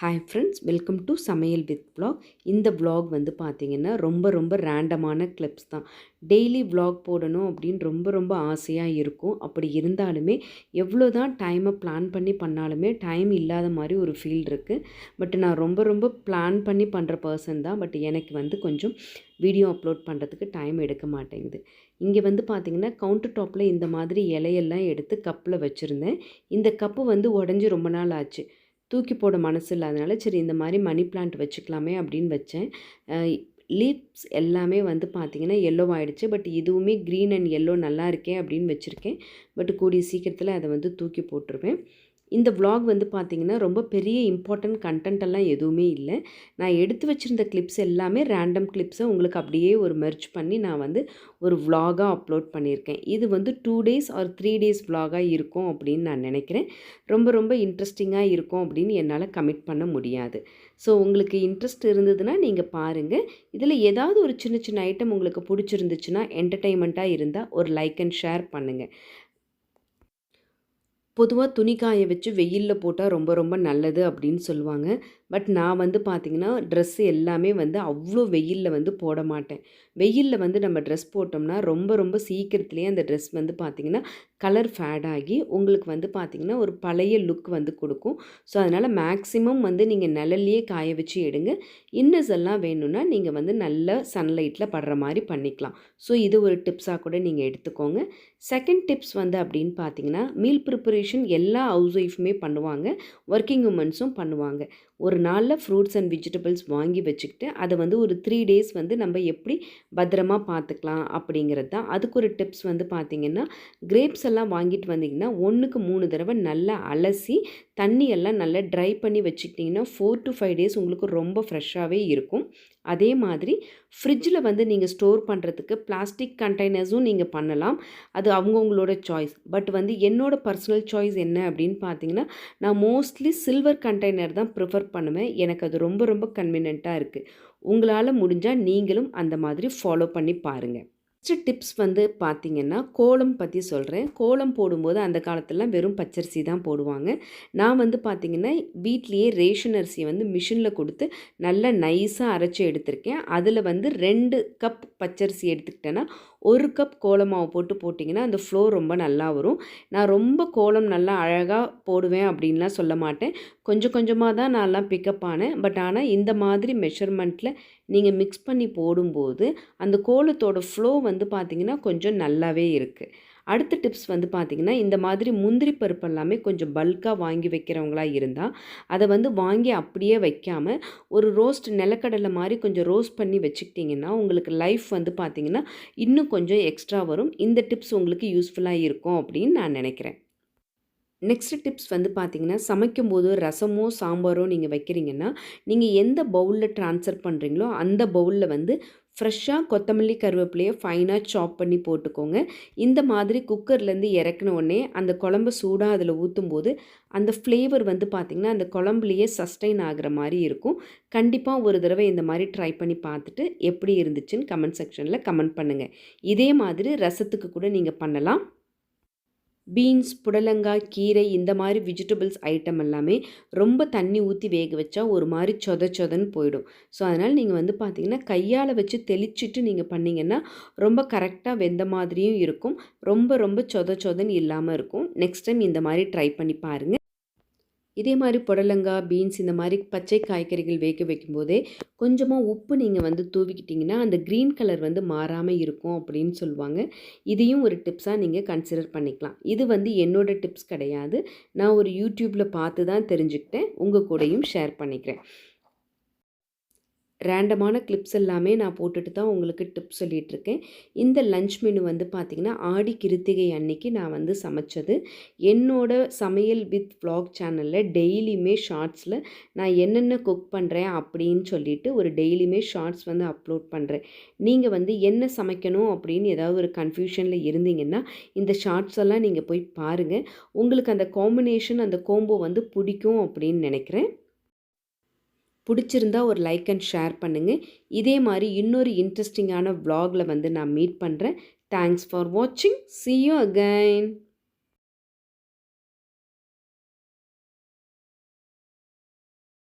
Hi friends welcome to சமையல் with block இந்த block வந்து பார்த்திங்கன்னா ரொம்ப ரொம்ப ரேண்டமான கிளிப்ஸ் தான். டெய்லி ப்ளாக் போடணும் அப்படின்னு ரொம்ப ரொம்ப ஆசையாக இருக்கும். அப்படி இருந்தாலுமே எவ்வளோ தான் டைமை பிளான் பண்ணி பண்ணாலுமே டைம் இல்லாத மாதிரி ஒரு ஃபீல் இருக்குது பட் நான் ரொம்ப ரொம்ப பிளான் பண்ணி பண்ணுற பர்சன் தான். பட் எனக்கு வந்து கொஞ்சம் வீடியோ அப்லோட் பண்ணுறதுக்கு டைம் எடுக்க மாட்டேங்குது. இங்கே வந்து பார்த்திங்கன்னா கவுண்டர் டாப்பில் இந்த மாதிரி இலையெல்லாம் எடுத்து கப்பில் வச்சுருந்தேன். இந்த கப்பு வந்து உடஞ்சி ரொம்ப நாள் ஆச்சு. தூக்கி போட மனசு இல்லாதனால சரி இந்த மாதிரி மணி பிளான்ட் வச்சுக்கலாமே அப்படின்னு வச்சேன். லீப்ஸ் எல்லாமே வந்து பார்த்திங்கன்னா எல்லோ ஆகிடுச்சு பட் இதுவுமே க்ரீன் அண்ட் எல்லோ நல்லா இருக்கே அப்படின்னு வச்சுருக்கேன். பட் கூடிய சீக்கிரத்தில் அதை வந்து தூக்கி போட்டுருவேன். இந்த விலாக் வந்து பார்த்திங்கன்னா ரொம்ப பெரிய இம்பார்ட்டன்ட் கண்டென்ட் எல்லாம் எதுவுமே இல்லை. நான் எடுத்து வச்சுருந்த கிளிப்ஸ் எல்லாமே ரேண்டம் கிளிப்ஸை உங்களுக்கு அப்படியே ஒரு மெர்ச் பண்ணி நான் வந்து ஒரு விலாகாக அப்லோட் பண்ணியிருக்கேன். இது வந்து two days or three days விலாகாக இருக்கும் அப்படின்னு நான் நினைக்கிறேன். ரொம்ப ரொம்ப இன்ட்ரெஸ்டிங்காக இருக்கும் அப்படின்னு என்னால் கமிட் பண்ண முடியாது. ஸோ உங்களுக்கு இன்ட்ரெஸ்ட் இருந்ததுன்னா நீங்கள் பாருங்கள் இதில் ஏதாவது ஒரு சின்ன சின்ன ஐட்டம் உங்களுக்கு பிடிச்சிருந்துச்சுன்னா என்டர்டெயின்மெண்ட்டாக இருந்தால் ஒரு லைக் அண்ட் ஷேர் பண்ணுங்கள் பொதுவாக துணி காய வச்சு வெயிலில் போட்டால் ரொம்ப ரொம்ப நல்லது அப்படின்னு சொல்லுவாங்க. பட் நான் வந்து பார்த்திங்கன்னா ட்ரெஸ்ஸு எல்லாமே வந்து அவ்வளோ வெயிலில் வந்து போட மாட்டேன். வெயிலில் வந்து நம்ம ட்ரெஸ் போட்டோம்னா ரொம்ப ரொம்ப சீக்கிரத்துலேயே அந்த ட்ரெஸ் வந்து பார்த்திங்கன்னா கலர் ஃபேட் ஆகி உங்களுக்கு வந்து பார்த்திங்கன்னா ஒரு பழைய லுக் வந்து கொடுக்கும். ஸோ அதனால் மேக்ஸிமம் வந்து நீங்கள் நிழல்லையே காய வச்சு எடுங்க. இன்னர்ஸ் எல்லாம் வேணும்னா நீங்கள் வந்து நல்ல சன்லைட்டில் படுற மாதிரி பண்ணிக்கலாம். ஸோ இது ஒரு டிப்ஸாக கூட நீங்கள் எடுத்துக்கோங்க. செகண்ட் டிப்ஸ் வந்து அப்படின்னு பார்த்தீங்கன்னா மீல் ப்ரிப்பரேஷன் எல்லா ஹவுஸ் ஒய்ஃபுமே பண்ணுவாங்க. ஒர்க்கிங் உமன்ஸும் பண்ணுவாங்க. ஒரு நாளில் ஃப்ரூட்ஸ் அண்ட் வெஜிடபிள்ஸ் வாங்கி வச்சுக்கிட்டு அதை வந்து ஒரு த்ரீ டேஸ் வந்து நம்ம எப்படி பத்திரமா பார்த்துக்கலாம் அப்படிங்கிறது தான். அதுக்கு ஒரு டிப்ஸ் வந்து பார்த்திங்கன்னா கிரேப்ஸ் எல்லாம் வாங்கிட்டு வந்தீங்கன்னா ஒன்றுக்கு மூணு தடவை நல்லா அலசி தண்ணியெல்லாம் நல்லா ட்ரை பண்ணி வச்சுக்கிட்டிங்கன்னா ஃபோர் டு ஃபைவ் டேஸ் உங்களுக்கு ரொம்ப ஃப்ரெஷ்ஷாகவே இருக்கும். அதே மாதிரி ஃப்ரிட்ஜில் வந்து நீங்கள் ஸ்டோர் பண்ணுறதுக்கு பிளாஸ்டிக் கண்டெய்னர்ஸும் நீங்கள் பண்ணலாம். அது அவங்கவுங்களோட சாய்ஸ் பட் வந்து என்னோடய பர்சனல் சாய்ஸ் என்ன அப்படின்னு பார்த்தீங்கன்னா நான் மோஸ்ட்லி சில்வர் கண்டெய்னர் தான் ப்ரிஃபர் பண்ணுவேன். எனக்கு அது ரொம்ப ரொம்ப கன்வீனியண்ட்டாக இருக்குது உங்களால் முடிஞ்சால் நீங்களும் அந்த மாதிரி ஃபாலோ பண்ணி பாருங்கள் ஃபஸ்ட்டு டிப்ஸ் வந்து பார்த்திங்கன்னா கோலம் பற்றி சொல்கிறேன் கோலம் போடும்போது அந்த காலத்துலலாம் வெறும் பச்சரிசி தான் போடுவாங்க. நான் வந்து பார்த்திங்கன்னா வீட்லேயே ரேஷன் அரிசியை வந்து மிஷினில் கொடுத்து நல்லா நைஸாக அரைச்சி எடுத்திருக்கேன். அதில் வந்து ரெண்டு கப் பச்சரிசி எடுத்துக்கிட்டேன்னா ஒரு கப் கோலமாவு போட்டு போட்டிங்கன்னா அந்த ஃப்ளோ ரொம்ப நல்லா வரும். நான் ரொம்ப கோலம் நல்லா அழகாக போடுவேன் அப்படின்லாம் சொல்ல மாட்டேன். கொஞ்சம் கொஞ்சமாக தான் நான்லாம் பிக்கப் ஆனேன். பட் ஆனால் இந்த மாதிரி மெஷர்மெண்ட்டில் நீங்கள் மிக்ஸ் பண்ணி போடும்போது அந்த கோலத்தோட ஃப்ளோ வந்து பார்த்திங்கன்னா கொஞ்சம் நல்லாவே இருக்குது அடுத்த டிப்ஸ் வந்து பார்த்திங்கன்னா இந்த மாதிரி முந்திரி பருப்பு எல்லாமே கொஞ்சம் பல்காக வாங்கி வைக்கிறவங்களாக இருந்தால் அதை வந்து வாங்கி அப்படியே வைக்காமல் ஒரு ரோஸ்ட் நிலக்கடலை மாதிரி கொஞ்சம் ரோஸ்ட் பண்ணி வச்சுக்கிட்டிங்கன்னா உங்களுக்கு லைஃப் வந்து பார்த்திங்கன்னா இன்னும் கொஞ்சம் எக்ஸ்ட்ரா வரும். இந்த டிப்ஸ் உங்களுக்கு யூஸ்ஃபுல்லாக இருக்கும் அப்படின்னு நான் நினைக்கிறேன். நெக்ஸ்ட் டிப்ஸ் வந்து பார்த்தீங்கன்னா சமைக்கும்போது ரசமோ சாம்பாரோ நீங்கள் வைக்கிறீங்கன்னா நீங்கள் எந்த பவுலில் ட்ரான்ஸ்ஃபர் பண்ணுறீங்களோ அந்த பவுலில் வந்து ஃப்ரெஷ்ஷாக கொத்தமல்லி கருவேப்பிலையை ஃபைனாக சாப் பண்ணி போட்டுக்கோங்க. இந்த மாதிரி குக்கர்லேருந்து இறக்குன உடனே அந்த குழம்பு சூடாக அதில் ஊற்றும்போது அந்த ஃப்ளேவர் வந்து பார்த்திங்கன்னா அந்த குழம்புலையே சஸ்டைன் ஆகிற மாதிரி இருக்கும். கண்டிப்பாக ஒரு தடவை இந்த மாதிரி ட்ரை பண்ணி பார்த்துட்டு எப்படி இருந்துச்சுன்னு கமெண்ட் செக்ஷனில் கமெண்ட் பண்ணுங்கள் இதே மாதிரி ரசத்துக்கு கூட நீங்கள் பண்ணலாம். பீன்ஸ் புடலங்காய் கீரை இந்த மாதிரி வெஜிடபிள்ஸ் ஐட்டம் எல்லாமே ரொம்ப தண்ணி ஊற்றி வேக வச்சா ஒரு மாதிரி சொத சொதன்னு போயிடும். ஸோ அதனால் நீங்கள் வந்து பார்த்தீங்கன்னா கையால் வச்சு தெளிச்சிட்டு நீங்கள் பண்ணிங்கன்னா ரொம்ப கரெக்டாக வெந்த மாதிரியும் இருக்கும். ரொம்ப ரொம்ப சொத சொதன்னு இல்லாமல் இருக்கும். நெக்ஸ்ட் டைம் இந்த மாதிரி ட்ரை பண்ணி பாருங்கள் இதே மாதிரி புடலங்காய் பீன்ஸ் இந்த மாதிரி பச்சை காய்கறிகள் வேக வைக்கும்போதே கொஞ்சமாக உப்பு நீங்கள் வந்து தூவிக்கிட்டிங்கன்னா அந்த க்ரீன் கலர் வந்து மாறாமல் இருக்கும் அப்படின்னு சொல்லுவாங்க. இதையும் ஒரு டிப்ஸாக நீங்கள் கன்சிடர் பண்ணிக்கலாம். இது வந்து என்னோடய டிப்ஸ் கிடையாது. நான் ஒரு யூடியூப்பில் பார்த்து தான் தெரிஞ்சுக்கிட்டேன். உங்கள் கூடயும் ஷேர் பண்ணிக்கிறேன். ரேண்டமான கிளிப்ஸ் எல்லாமே நான் போட்டுட்டு தான் உங்களுக்கு டிப் சொல்லிகிட்ருக்கேன் இந்த லஞ்ச் மெனு வந்து பார்த்திங்கன்னா ஆடி கிருத்திகை அன்னைக்கு நான் வந்து சமைச்சது. என்னோட சமையல் வித் வ்ளாக் சேனலில் டெய்லியுமே ஷார்ட்ஸில் நான் என்னென்ன குக் பண்ணுறேன் அப்படின்னு சொல்லிட்டு ஒரு டெய்லியுமே ஷார்ட்ஸ் வந்து அப்லோட் பண்ணுறேன் நீங்கள் வந்து என்ன சமைக்கணும் அப்படின்னு ஏதாவது ஒரு கன்ஃபியூஷனில் இருந்தீங்கன்னா இந்த ஷார்ட்ஸ் எல்லாம் நீங்கள் போய் பாருங்கள் உங்களுக்கு அந்த காம்பினேஷன் அந்த கோம்போ வந்து பிடிக்கும் அப்படின்னு நினைக்கிறேன். பிடிச்சிருந்தா ஒரு லைக் அண்ட் ஷேர் பண்ணுங்கள் இதே மாதிரி இன்னொரு இன்ட்ரெஸ்டிங்கான வ்ளாகில் வந்து நான் மீட் பண்ணுறேன் தேங்க்ஸ் ஃபார் வாட்சிங் சி யூ அகைன்